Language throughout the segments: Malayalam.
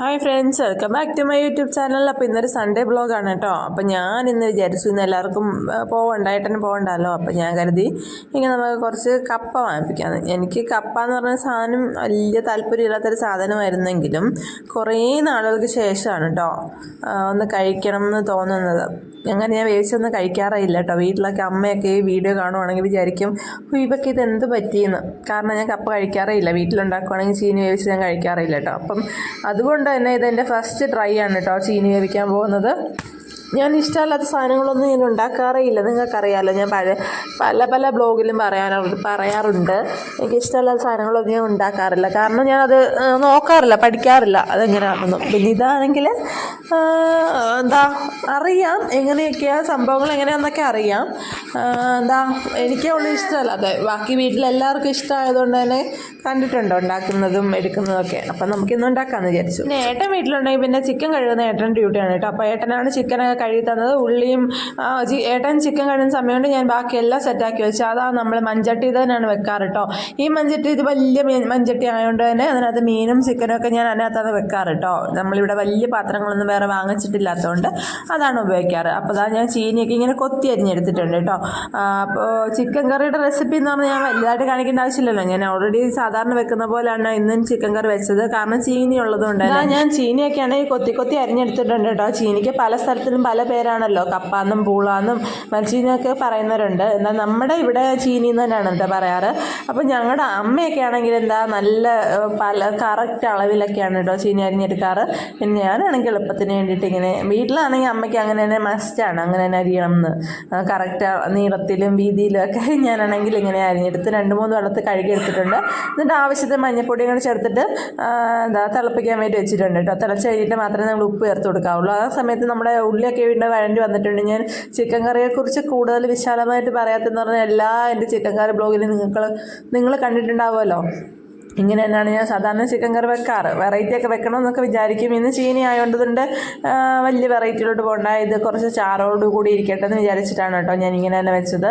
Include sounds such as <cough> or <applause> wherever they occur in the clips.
Hi friends welcome back to my YouTube channel അപ്പോൾ ഇന്നൊരു സൺഡേ ബ്ലോഗാണ് കേട്ടോ അപ്പോൾ ഞാൻ ഇന്ന് വിചാരിച്ചു ഇന്ന് എല്ലാവർക്കും ആ, പോവണ്ട ഏട്ടന് പോകണ്ടല്ലോ അപ്പോൾ ഞാൻ കരുതി ഇങ്ങനെ നമുക്ക് കുറച്ച് കപ്പ വാങ്ങിപ്പിക്കാമെന്ന് എനിക്ക് കപ്പ എന്ന് പറഞ്ഞ സാധനം വലിയ താല്പര്യമില്ലാത്തൊരു സാധനമായിരുന്നെങ്കിലും കുറേ നാളുകൾക്ക് ശേഷമാണ് കേട്ടോ ഒന്ന് കഴിക്കണം എന്ന് തോന്നുന്നത്. അങ്ങനെ ഞാൻ വേവിച്ചൊന്നും കഴിക്കാറില്ല കേട്ടോ വീട്ടിലൊക്കെ അമ്മയൊക്കെ ഈ വീഡിയോ കാണുവാണെങ്കിൽ വിചാരിക്കും ഇവയ്ക്ക് ഇത് എന്ത് പറ്റിയെന്ന്? കാരണം ഞാൻ കപ്പ കഴിക്കാറേ ഇല്ല വീട്ടിലുണ്ടാക്കുവാണെങ്കിൽ ചീനി വേവിച്ച് ഞാൻ കഴിക്കാറില്ല കേട്ടോ അപ്പം അതുകൊണ്ട് തന്നെ ഇതെന്റെ ഫസ്റ്റ് ട്രൈ ആണ് കേട്ടോ ചീനി വേവിക്കാൻ പോകുന്നത്. ഞാൻ ഇഷ്ടമല്ലാത്ത സാധനങ്ങളൊന്നും ഞാൻ ഉണ്ടാക്കാറേയില്ല. നിങ്ങൾക്കറിയാമല്ലോ ഞാൻ പഴയ പല പല ബ്ലോഗിലും പറയാറുണ്ട് പറയാറുണ്ട്. എനിക്ക് ഇഷ്ടമല്ലാത്ത സാധനങ്ങളൊന്നും ഞാൻ ഉണ്ടാക്കാറില്ല. കാരണം ഞാനത് നോക്കാറില്ല പഠിക്കാറില്ല. അതെങ്ങനെയാണെന്നും. പിന്നെ ഇതാണെങ്കിൽ എന്താ അറിയാം എങ്ങനെയൊക്കെയാണ് സംഭവങ്ങൾ എങ്ങനെയാണെന്നൊക്കെ അറിയാം. എന്താ എനിക്കേ ഉള്ളൂ ഇഷ്ടമല്ല. അതെ ബാക്കി വീട്ടിലെല്ലാവർക്കും ഇഷ്ടമായതുകൊണ്ട് തന്നെ കണ്ടിട്ടുണ്ട് ഉണ്ടാക്കുന്നതും എടുക്കുന്നതൊക്കെ. അപ്പം നമുക്കിന്ന് ഉണ്ടാക്കാമെന്ന് വിചാരിച്ചു. പിന്നെ ഏട്ടൻ വീട്ടിലുണ്ടെങ്കിൽ പിന്നെ ചിക്കൻ കഴുകുന്ന ഏട്ടൻ ഡ്യൂട്ടിയാണ് കേട്ടോ. അപ്പോൾ ഏട്ടനാണ് ചിക്കനൊക്കെ കഴുകി തന്നത് ഉള്ളിയും ഏട്ടൻ ചിക്കൻ കഴിയുന്ന സമയം കൊണ്ട് ഞാൻ ബാക്കി എല്ലാം സെറ്റാക്കി വെച്ചു. അതാണ് നമ്മൾ മഞ്ചട്ടി തന്നെയാണ് വെക്കാറ് കേട്ടോ ഈ മഞ്ചട്ടി ഇത് വലിയ മഞ്ചട്ടി ആയതുകൊണ്ട് തന്നെ അതിനകത്ത് മീനും ചിക്കനും ഒക്കെ ഞാൻ അതിനകത്താണ് വെക്കാറ് കേട്ടോ നമ്മളിവിടെ വലിയ പാത്രങ്ങളൊന്നും വേറെ വാങ്ങിച്ചിട്ടില്ലാത്തതുകൊണ്ട് അതാണ് ഉപയോഗിക്കാറ്. അപ്പോൾ അതാ ഞാൻ ചീനിയൊക്കെ ഇങ്ങനെ കൊത്തി അരിഞ്ഞെടുത്തിട്ടുണ്ട് കേട്ടോ അപ്പോൾ ചിക്കൻ കറിയുടെ റെസിപ്പി എന്ന് പറഞ്ഞാൽ ഞാൻ വലുതായിട്ട് കാണിക്കേണ്ട ആവശ്യമില്ലല്ലോ. ഞാൻ ഓൾറെഡി സാധാരണ വെക്കുന്ന പോലെയാണ് ഇന്നും ചിക്കൻ കറി വെച്ചത്. കാരണം ചീനി ഉള്ളതുകൊണ്ട് ഞാൻ ചീനിയൊക്കെയാണ് കൊത്തി കൊത്തി അരിഞ്ഞെടുത്തിട്ടുണ്ട് കേട്ടോ ചീനിക്ക് പല സ്ഥലത്തിലും പല പേരാണല്ലോ. കപ്പാന്നും പൂളാന്നും മരച്ചീനിയൊക്കെ പറയുന്നവരുണ്ട്. എന്നാൽ നമ്മുടെ ഇവിടെ ചീനി എന്ന് തന്നെയാണ് എന്താ പറയാറ്. അപ്പോൾ ഞങ്ങളുടെ അമ്മയൊക്കെ ആണെങ്കിൽ എന്താ നല്ല പല കറക്റ്റ് അളവിലൊക്കെയാണ് കേട്ടോ ചീനി അരിഞ്ഞെടുക്കാറ്. പിന്നെ ഞാനാണെങ്കിൽ എളുപ്പത്തിന് വേണ്ടിയിട്ട് ഇങ്ങനെ വീട്ടിലാണെങ്കിൽ അമ്മയ്ക്ക് അങ്ങനെ തന്നെ മസ്റ്റാണ് അങ്ങനെ തന്നെ അരിയണം എന്ന്. കറക്റ്റ് നീളത്തിലും വീതിയിലും ഒക്കെ ഞാനാണെങ്കിൽ ഇങ്ങനെ അരിഞ്ഞെടുത്ത് രണ്ട് മൂന്ന് വെള്ളത്തിൽ കഴുകിയെടുത്തിട്ടുണ്ട് എന്നിട്ട് ആവശ്യത്തിന് മഞ്ഞപ്പൊടിയും കൂടെ ചേർത്തിട്ട് എന്താ തിളപ്പിക്കാൻ വേണ്ടി വെച്ചിട്ടുണ്ട് കേട്ടോ. തിളച്ച് കഴിഞ്ഞിട്ട് മാത്രമേ നമ്മൾ ഉപ്പ് ചേർത്ത് കൊടുക്കാവുള്ളൂ. ആ സമയത്ത് നമ്മുടെ ഉള്ളിയൊക്കെ വീണ്ടും വേണ്ടി വന്നിട്ടുണ്ട്. ഞാൻ ചിക്കൻ കറിയെക്കുറിച്ച് കൂടുതൽ വിശാലമായിട്ട് പറയാത്തെന്ന് പറഞ്ഞാൽ എല്ലാ എന്റെ ചിക്കൻ കറി ബ്ലോഗിലും നിങ്ങൾക്ക് നിങ്ങൾ കണ്ടിട്ടുണ്ടാവുമല്ലോ. ഇങ്ങനെ തന്നെയാണ് ഞാൻ സാധാരണ ചിക്കൻ കറി വെക്കാറ്. വെറൈറ്റി ഒക്കെ വെക്കണമെന്നൊക്കെ വിചാരിക്കും. ഇന്ന് ചീനി ആയതുകൊണ്ട് വലിയ വെറൈറ്റിയിലോട്ട് പോകണ്ട. ഇത് കുറച്ച് ചാറോട് കൂടി ഇരിക്കട്ടെ എന്ന് വിചാരിച്ചിട്ടാണ് കേട്ടോ ഞാൻ ഇങ്ങനെ തന്നെ വെച്ചത്.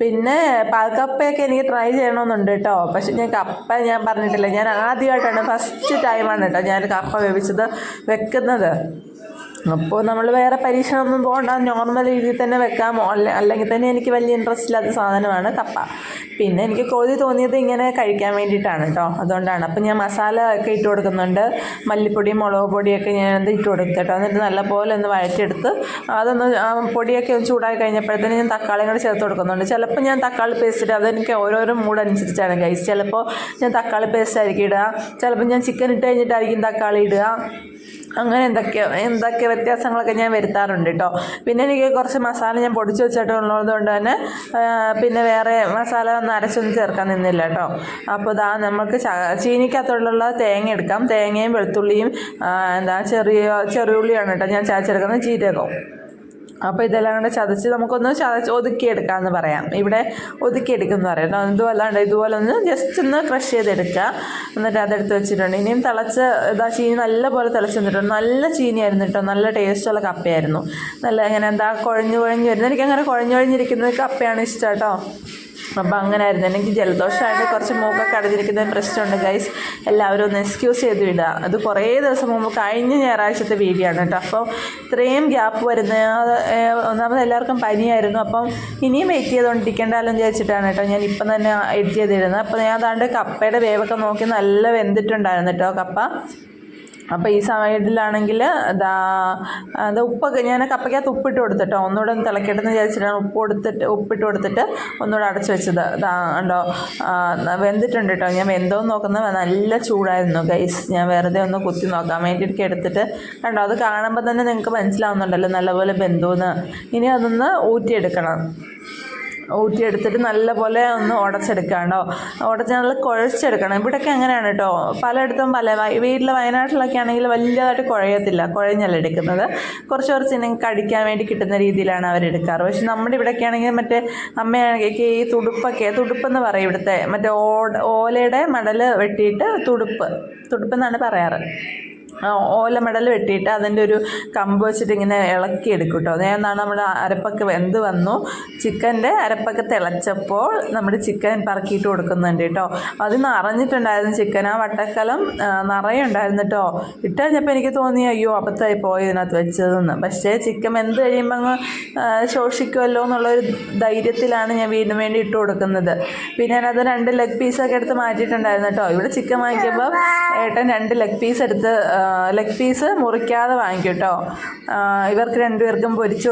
പിന്നെ പാൽക്കപ്പയൊക്കെ എനിക്ക് ട്രൈ ചെയ്യണമെന്നുണ്ട് കേട്ടോ. പക്ഷെ ഞാൻ കപ്പ ഞാൻ പറഞ്ഞിട്ടില്ല. ഞാൻ ആദ്യമായിട്ടാണ് ഫസ്റ്റ് ടൈമാണ് കേട്ടോ ഞാൻ കപ്പ വേവിച്ചത് വെക്കുന്നത്. അപ്പോൾ നമ്മൾ വേറെ പരീക്ഷണമൊന്നും പോകണ്ട നോർമൽ രീതിയിൽ തന്നെ വെക്കാം. അല്ല അല്ലെങ്കിൽ തന്നെ എനിക്ക് വലിയ ഇൻട്രസ്റ്റ് ഇല്ലാത്ത സാധനമാണ് കപ്പ. പിന്നെ എനിക്ക് കൊതി തോന്നിയത് ഇങ്ങനെ കഴിക്കാൻ വേണ്ടിയിട്ടാണ് കേട്ടോ അതുകൊണ്ടാണ്. അപ്പം ഞാൻ മസാല ഒക്കെ ഇട്ട് കൊടുക്കുന്നുണ്ട്. മല്ലിപ്പൊടിയും മുളക് പൊടിയൊക്കെ ഞാൻ അത് ഇട്ട് കൊടുക്കും കേട്ടോ എന്നിട്ട് നല്ലപോലെ ഒന്ന് വഴറ്റിയെടുത്ത് അതൊന്ന് പൊടിയൊക്കെ ഒന്ന് ചൂടായി കഴിഞ്ഞപ്പോഴത്തേന് ഞാൻ തക്കാളിയും കൂടെ ചേർത്ത് കൊടുക്കുന്നുണ്ട്. ചിലപ്പോൾ ഞാൻ തക്കാളി പേസ്റ്റ് ഇടുക. അതെനിക്ക് ഓരോരോ മൂഡ് അനുസരിച്ചാണ് ഗൈസ് ചിലപ്പോൾ ഞാൻ തക്കാളി പേസ്റ്റ് ആയിരിക്കും ഇടുക. ചിലപ്പോൾ ഞാൻ ചിക്കൻ ഇട്ട് കഴിഞ്ഞിട്ടായിരിക്കും തക്കാളി ഇടുക. അങ്ങനെ എന്തൊക്കെയോ എന്തൊക്കെ വ്യത്യാസങ്ങളൊക്കെ ഞാൻ വരുത്താറുണ്ട് കേട്ടോ പിന്നെ എനിക്ക് കുറച്ച് മസാല ഞാൻ പൊടിച്ച് വെച്ചിട്ടുള്ളത് കൊണ്ട് തന്നെ പിന്നെ വേറെ മസാല ഒന്നും അരച്ചൊന്നും ചേർക്കാൻ നിന്നില്ല കേട്ടോ അപ്പോൾ ഇതാ നമുക്ക് ചീനിക്കകത്തുള്ള തേങ്ങ എടുക്കാം. തേങ്ങയും വെളുത്തുള്ളിയും എന്താ ചെറിയ ചെറിയുള്ളിയാണ് കേട്ടോ ഞാൻ ചാച്ചെടുക്കുന്നത് ജീരകവും. അപ്പോൾ ഇതെല്ലാം കൂടെ ചതച്ച് നമുക്കൊന്ന് ചതച്ച് എടുക്കാന്ന് പറയാം. ഇവിടെ ഒതുക്കിയെടുക്കുമെന്ന് പറയാം. കേട്ടോ ഇതുപോലെ ഒന്ന് ജസ്റ്റ് ഒന്ന് ക്രഷ് ചെയ്തെടുക്കുക എന്നിട്ട് അതെടുത്ത് വെച്ചിട്ടുണ്ട്. ഇനിയും തിളച്ച് ഇതാ ചീനി നല്ലപോലെ തിളച്ച് വന്നിട്ടുണ്ട്. നല്ല ചീനിയായിരുന്നു കേട്ടോ നല്ല ടേസ്റ്റുള്ള കപ്പയായിരുന്നു. നല്ല ഇങ്ങനെ എന്താ കുഴഞ്ഞു കുഴഞ്ഞു വരുന്നത്? എനിക്കങ്ങനെ കുഴഞ്ഞു കുഴഞ്ഞിരിക്കുന്നത് കപ്പയാണ് ഇഷ്ടം കേട്ടോ അപ്പോൾ അങ്ങനെ ആയിരുന്നു എനിക്ക് ജലദോഷമായിട്ട് കുറച്ച് മൂക്കൊക്കെ അടഞ്ഞിരിക്കുന്ന പ്രശ്നമുണ്ട് ഗൈസ് എല്ലാവരും ഒന്ന് എക്സ്ക്യൂസ് ചെയ്ത് വിടുക. അത് കുറേ ദിവസം മുമ്പ് കഴിഞ്ഞ ഞായറാഴ്ചത്തെ വീഡിയോ ആണ് കേട്ടോ. അപ്പോൾ ഇത്രയും ഗ്യാപ്പ് വരുന്ന ഒന്നാമത് എല്ലാവർക്കും പനിയായിരുന്നു. അപ്പം ഇനിയും വെയിറ്റ് ചെയ്തുകൊണ്ടിരിക്കേണ്ടല്ലോ എന്ന് വിചാരിച്ചിട്ടാണ് കേട്ടോ ഞാൻ ഇപ്പം തന്നെ എഡിറ്റ് ചെയ്തിരുന്നത്. അപ്പോൾ ഞാൻ അതാണ്ട് കപ്പയുടെ വേവൊക്കെ നോക്കി നല്ല വെന്തിട്ടുണ്ടായിരുന്നു കേട്ടോ കപ്പ. അപ്പോൾ ഈ സൈഡിലാണെങ്കിൽ ഉപ്പൊക്കെ ഞാൻ കപ്പയ്ക്കകത്ത് ഉപ്പിട്ട് കൊടുത്തിട്ടോ. ഒന്നുകൂടെ ഒന്ന് തിളക്കട്ടെന്ന് വിചാരിച്ചിട്ടാണ് ഉപ്പ് കൊടുത്തിട്ട് ഉപ്പിട്ട് കൊടുത്തിട്ട് ഒന്നുകൂടെ അടച്ചു വെച്ചത്. ഇതാ ഉണ്ടോ വെന്തിട്ടുണ്ട് കേട്ടോ. ഞാൻ വെന്തോന്ന് നോക്കുന്നത് നല്ല ചൂടായിരുന്നു ഗൈസ് ഞാൻ വെറുതെ ഒന്ന് കുത്തി നോക്കാൻ വേണ്ടിയിട്ട് എടുത്തിട്ട് കണ്ടോ അത് കാണുമ്പോൾ തന്നെ നിങ്ങൾക്ക് മനസ്സിലാവുന്നുണ്ടല്ലോ നല്ലപോലെ ബന്ധുവെന്ന് ഇനി അതൊന്ന് ഊറ്റിയെടുക്കണം. ഊറ്റിയെടുത്തിട്ട് നല്ലപോലെ ഒന്ന് ഉടച്ചെടുക്കാണ്ടോ ഉടച്ച് നല്ല കുഴച്ചെടുക്കണം. ഇവിടെയൊക്കെ അങ്ങനെയാണ് കേട്ടോ പലയിടത്തും പല വീട്ടിലെ വയനാട്ടിലൊക്കെ ആണെങ്കിൽ വലിയതായിട്ട് കുഴയത്തില്ല. കുഴഞ്ഞല്ല എടുക്കുന്നത്. കുറച്ച് കുറച്ച് ഇനി കടിക്കാൻ വേണ്ടി കിട്ടുന്ന രീതിയിലാണ് അവരെടുക്കാറ് പക്ഷെ നമ്മുടെ ഇവിടെയൊക്കെ ആണെങ്കിൽ മറ്റേ അമ്മയാണെങ്കിൽ ഈ തുടുപ്പൊക്കെ തുടുപ്പെന്ന് പറയും ഇവിടുത്തെ മറ്റേ ഓട ഓലയുടെ മടൽ വെട്ടിയിട്ട് തുടുപ്പ്. തുടുപ്പെന്നാണ് പറയാറ്. ആ, മെഡൽ വെട്ടിയിട്ട് അതിന്റെ ഒരു കമ്പ് വെച്ചിട്ട് ഇങ്ങനെ ഇളക്കി എടുക്കും കേട്ടോ അതാണ് നമ്മുടെ അരപ്പൊക്കെ വെന്ത് വന്നു. ചിക്കന്റെ അരപ്പൊക്കെ തിളച്ചപ്പോൾ നമ്മുടെ ചിക്കൻ പറക്കിയിട്ട് കൊടുക്കുന്നുണ്ട് കേട്ടോ. അത് നിറഞ്ഞിട്ടുണ്ടായിരുന്നു ചിക്കൻ. ആ വട്ടക്കലം നിറയെ ഉണ്ടായിരുന്നു കേട്ടോ. ഇട്ട് കഴിഞ്ഞപ്പോൾ എനിക്ക് തോന്നി അയ്യോ അബദ്ധമായി പോയി ഇതിനകത്ത് വെച്ചതെന്ന്. പക്ഷേ ചിക്കൻ വെന്ത് കഴിയുമ്പോൾ അങ്ങ് ശോഷിക്കുമല്ലോ എന്നുള്ളൊരു ധൈര്യത്തിലാണ് ഞാൻ വീണ്ടും വേണ്ടി ഇട്ട് കൊടുക്കുന്നത്. പിന്നെ ഞാനത് രണ്ട് ലെഗ് പീസൊക്കെ എടുത്ത് മാറ്റിയിട്ടുണ്ടായിരുന്നു കേട്ടോ. ഇവിടെ ചിക്കൻ വാങ്ങിക്കുമ്പോൾ ഏട്ടൻ രണ്ട് ലെഗ് പീസ് എടുത്ത് ലെഗ് പീസ് മുറിക്കാതെ വാങ്ങിക്കും കേട്ടോ. ഇവർക്ക് രണ്ടുപേർക്കും പൊരിച്ചു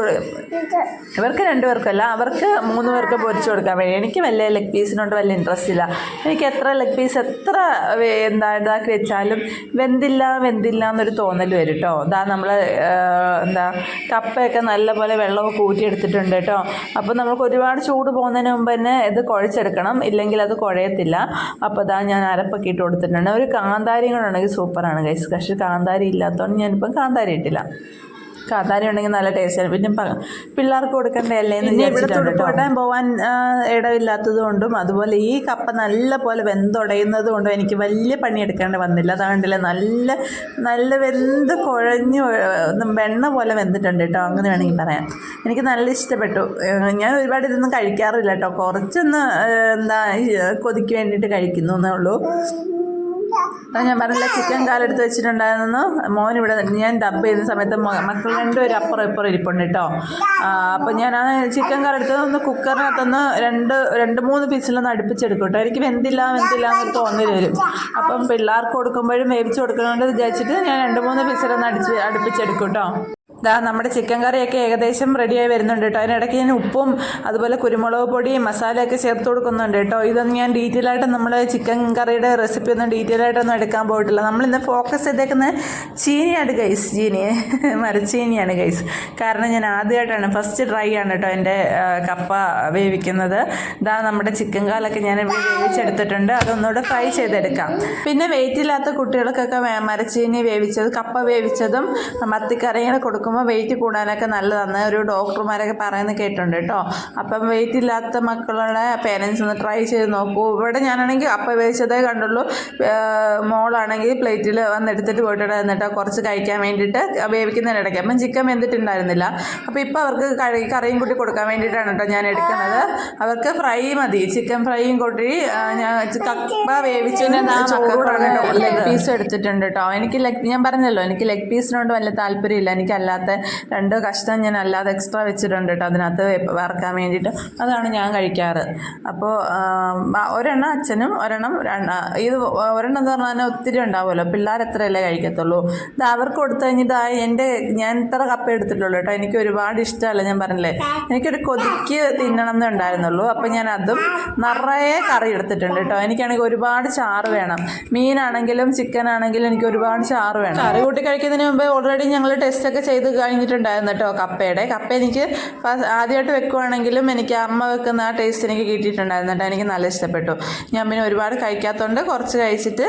ഇവർക്ക് രണ്ടുപേർക്കല്ല അവർക്ക് മൂന്ന് പേർക്ക് പൊരിച്ചു കൊടുക്കാൻ വേണ്ടി. എനിക്ക് വലിയ ലെഗ് പീസിനോട് വലിയ ഇൻട്രസ്റ്റ് ഇല്ല. എനിക്ക് എത്ര ലെഗ് പീസ് എത്ര എന്താ ഇതാക്കി വെച്ചാലും വെന്തില്ല വെന്തില്ല എന്നൊരു തോന്നൽ വരും കേട്ടോ. ഇതാ നമ്മൾ എന്താ കപ്പയൊക്കെ നല്ലപോലെ വെള്ളമൊക്കെ ഊറ്റിയെടുത്തിട്ടുണ്ട് കേട്ടോ. അപ്പോൾ നമുക്ക് ഒരുപാട് ചൂട് പോകുന്നതിന് മുമ്പ് തന്നെ ഇത് കുഴച്ചെടുക്കണം. ഇല്ലെങ്കിൽ അത് കുഴയത്തില്ല. അപ്പോൾ ഇതാ ഞാൻ അരപ്പൊക്കെ ഇട്ട് കൊടുത്തിട്ടുണ്ട്. ഒരു കാന്താരി കൂടെ സൂപ്പറാണ് കൈസ് പക്ഷേ കാന്താരി ഇല്ലാത്തതുകൊണ്ട് ഞാനിപ്പം കാന്താരി ഇട്ടില്ല. കാന്താരി ഉണ്ടെങ്കിൽ നല്ല ടേസ്റ്റാണ് പിന്നെ പിള്ളേർക്ക് കൊടുക്കണ്ടല്ലേ എന്ന് വിചാരിച്ചിട്ടുണ്ട് കേട്ടോ പോകാൻ ഇടമില്ലാത്തത് കൊണ്ടും അതുപോലെ ഈ കപ്പ നല്ല പോലെ വെന്തുടയുന്നത് കൊണ്ടും എനിക്ക് വലിയ പണിയെടുക്കേണ്ടി വന്നില്ല. അതാണ്ടില്ല നല്ല നല്ല വെന്ത് കുഴഞ്ഞ് വെണ്ണ പോലെ വെന്തിട്ടുണ്ട് കേട്ടോ അങ്ങനെ വേണമെങ്കിൽ പറയാം. എനിക്ക് നല്ല ഇഷ്ടപ്പെട്ടു. ഞാൻ ഒരുപാട് ഇതൊന്നും കഴിക്കാറില്ല കേട്ടോ കുറച്ചൊന്ന് എന്താ കൊതിക്ക് വേണ്ടിയിട്ട് കഴിക്കുന്നു എന്നേ ഉള്ളൂ. ഞാൻ പറഞ്ഞില്ല ചിക്കൻ കാലെടുത്ത് വെച്ചിട്ടുണ്ടായിരുന്നു. മോൻ ഇവിടെ ഞാൻ ഡബ് ചെയ്യുന്ന സമയത്ത് മക്കൾ രണ്ടുപേരും അപ്പുറം ഇപ്പുറം ഇരിപ്പുണ്ട് കേട്ടോ അപ്പോൾ ഞാൻ ആ ചിക്കൻ കാലെടുത്ത് ഒന്ന് കുക്കറിനകത്തൊന്ന് രണ്ട് രണ്ട് മൂന്ന് പീസിലൊന്ന് അടുപ്പിച്ചെടുക്കും കേട്ടോ എനിക്ക് വെന്തില്ല വെന്തില്ല എന്നൊരു തോന്നൽ വരും. അപ്പം പിള്ളേർക്ക് കൊടുക്കുമ്പോഴും വേവിച്ച് കൊടുക്കണമെന്ന് വിചാരിച്ചിട്ട് ഞാൻ രണ്ട് മൂന്ന് പീസിലൊന്ന് അടിച്ച് അടുപ്പിച്ചെടുക്കും കേട്ടോ ദാ നമ്മുടെ ചിക്കൻ കറിയൊക്കെ ഏകദേശം റെഡിയായി വരുന്നുണ്ട് കേട്ടോ അതിനിടയ്ക്ക് ഞാൻ ഉപ്പും അതുപോലെ കുരുമുളക് പൊടിയും മസാലയൊക്കെ ചേർത്ത് കൊടുക്കുന്നുണ്ട് കേട്ടോ ഇതൊന്നും ഞാൻ ഡീറ്റെയിൽ ആയിട്ട് നമ്മൾ ചിക്കൻ കറിയുടെ റെസിപ്പി ഒന്നും ഡീറ്റെയിൽ ആയിട്ടൊന്നും എടുക്കാൻ പോയിട്ടില്ല. നമ്മളിന്ന് ഫോക്കസ് ചെയ്തേക്കുന്നത് ചീനിയാണ് ഗൈസ് ചീനി. <laughs> മരച്ചീനിയാണ് ഗൈസ് കാരണം ഞാൻ ആദ്യമായിട്ടാണ് ഫസ്റ്റ് ട്രൈ ആണ് കേട്ടോ എന്റെ കപ്പ വേവിക്കുന്നത്. ഇതാ നമ്മുടെ ചിക്കൻ കാലൊക്കെ ഞാൻ വേവിച്ചെടുത്തിട്ടുണ്ട്. അതൊന്നുകൂടെ ഫ്രൈ ചെയ്തെടുക്കാം. പിന്നെ വെയിറ്റ് ഇല്ലാത്ത കുട്ടികൾക്കൊക്കെ മരച്ചീനി വേവിച്ചത് കപ്പ വേവിച്ചതും മത്തിക്കറിയും കൊടുക്കുമ്പോൾ വെയിറ്റ് കൂടാനൊക്കെ നല്ലതാണ് ഒരു ഡോക്ടർമാരൊക്കെ പറയുന്നത് കേട്ടിട്ടുണ്ട് കേട്ടോ. അപ്പം വെയിറ്റ് ഇല്ലാത്ത മക്കളുടെ പേരൻസ് ഒന്ന് ട്രൈ ചെയ്ത് നോക്കൂ. ഇവിടെ ഞാനാണെങ്കിൽ അപ്പം വേവിച്ചതേ കണ്ടുള്ളൂ. മോളാണെങ്കിൽ പ്ലേറ്റിൽ വന്നെടുത്തിട്ട് പോയിട്ട് എന്നിട്ടോ കുറച്ച് കഴിക്കാൻ വേണ്ടിയിട്ട് വേവിക്കുന്നതിനിടയ്ക്ക്. അപ്പം ചിക്കൻ വെന്തിട്ടുണ്ടായിരുന്നില്ല. അപ്പോൾ ഇപ്പോൾ അവർക്ക് കഴി കറിയും കൂട്ടി കൊടുക്കാൻ വേണ്ടിയിട്ടാണ് കേട്ടോ ഞാൻ എടുക്കുന്നത്. അവർക്ക് ഫ്രൈ മതി. ചിക്കൻ ഫ്രൈയും കൂട്ടി ഞാൻ കപ്പ വേവിച്ചതിന് ചോറാണ് ലെഗ് പീസ് എടുത്തിട്ടുണ്ട് കേട്ടോ. എനിക്ക് ലെഗ് ഞാൻ പറഞ്ഞല്ലോ എനിക്ക് ലെഗ് പീസിനോട് വലിയ താല്പര്യമില്ല. എനിക്ക് അല്ലാത്ത രണ്ട് കഷ്ണം ഞാൻ അല്ലാതെ എക്സ്ട്രാ വെച്ചിട്ടുണ്ട് കേട്ടോ. അതിനകത്ത് വറക്കാൻ വേണ്ടിയിട്ട്. അതാണ് ഞാൻ കഴിക്കാറ്. അപ്പോൾ ഒരെണ്ണം അച്ഛനും ഒരെണ്ണം ഇത് ഒരെണ്ണം എന്ന് പറഞ്ഞാൽ ഒത്തിരി ഉണ്ടാവുമല്ലോ. പിള്ളേർ എത്രയല്ലേ കഴിക്കത്തുള്ളൂ. ഇത് അവർക്ക് കൊടുത്തു കഴിഞ്ഞിട്ട് എന്റെ ഞാൻ ഇത്ര കപ്പ എടുത്തിട്ടുള്ളൂ കേട്ടോ. എനിക്ക് ഒരുപാട് ഇഷ്ടമല്ല ഞാൻ പറഞ്ഞില്ലേ. എനിക്കൊരു കൊതിക്ക് തിന്നണം എന്നേ ഉണ്ടായിരുന്നുള്ളൂ. അപ്പം ഞാൻ അതും നിറയെ കറി എടുത്തിട്ടുണ്ട് കേട്ടോ. എനിക്കാണെങ്കിൽ ഒരുപാട് ചാറ് വേണം. മീനാണെങ്കിലും ചിക്കൻ ആണെങ്കിലും എനിക്ക് ഒരുപാട് ചാറ് വേണം. കറി കൂട്ടി കഴിക്കുന്നതിന് മുമ്പ് ഓൾറെഡി ഞങ്ങൾ ടെസ്റ്റ് ഒക്കെ ചെയ്ത് കഴിഞ്ഞിട്ടുണ്ടായിരുന്നു കേട്ടോ കപ്പയുടെ. കപ്പ എനിക്ക് ആദ്യമായിട്ട് വെക്കുവാണെങ്കിലും എനിക്ക് അമ്മ വെക്കുന്ന ആ ടേസ്റ്റ് എനിക്ക് കിട്ടിയിട്ടുണ്ടായിരുന്നു കേട്ടോ. എനിക്ക് നല്ല ഇഷ്ടപ്പെട്ടു. ഞാൻ പിന്നെ ഒരുപാട് കഴിക്കാത്തതുകൊണ്ട് കുറച്ച് കഴിച്ചിട്ട്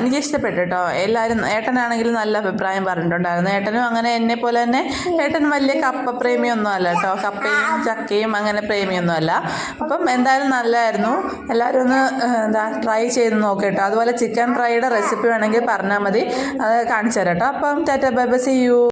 എനിക്ക് ഇഷ്ടപ്പെട്ടു കേട്ടോ. എല്ലാവരും ഏട്ടനാണെങ്കിലും നല്ല അഭിപ്രായം പറഞ്ഞിട്ടുണ്ടായിരുന്നു. ഏട്ടനും അങ്ങനെ എന്നെ പോലെ തന്നെ ഏട്ടൻ വലിയ കപ്പ പ്രേമിയൊന്നും അല്ല കേട്ടോ. കപ്പയും ചക്കയും അങ്ങനെ പ്രേമിയൊന്നും അല്ല അപ്പം എന്തായാലും നല്ലതായിരുന്നു എല്ലാവരും ഒന്ന് എന്താ ട്രൈ ചെയ്ത് നോക്ക് കേട്ടോ. അതുപോലെ ചിക്കൻ ഫ്രൈയുടെ റെസിപ്പി വേണമെങ്കിൽ പറഞ്ഞാൽ മതി. അത് കാണിച്ചു തരാം കേട്ടോ. അപ്പം tata bye bye see you